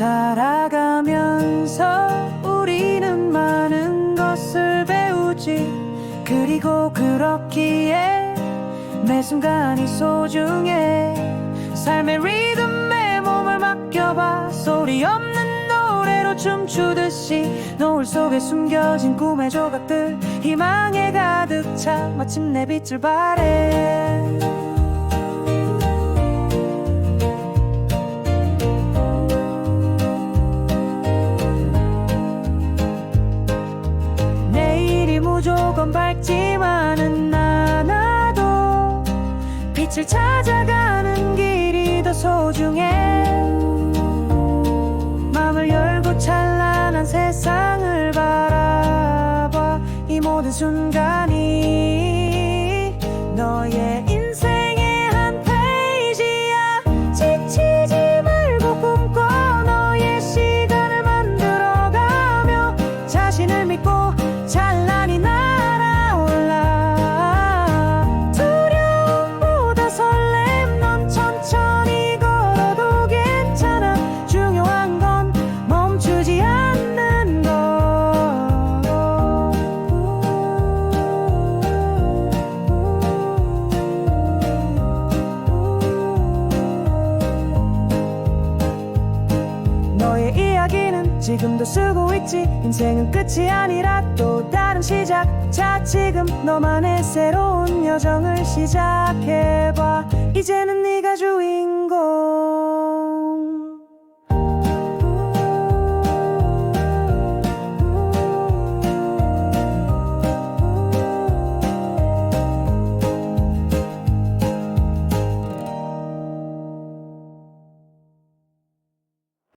살아가면서 우리는 많은 것을 배우지. 그리고 그렇기에 매 순간이 소중해. 삶의 리듬에 몸을 맡겨봐. 소리 없는 노래로 춤추듯이 노을 속에 숨겨진 꿈의 조각들 희망에 가득 차. 마침내 빛을 발해 조건 밝지만은 않아도 빛을 찾아가는 길이 더 소중해. 마음을 열고 찬란한 세상을 바라봐. 이 모든 순간이 너의 인 지금도 쓰고 있지. 인생은 끝이 아니라 또 다른 시작. 자 지금 너만의 새로운 여정을 시작해봐. 이제는 네가 주인공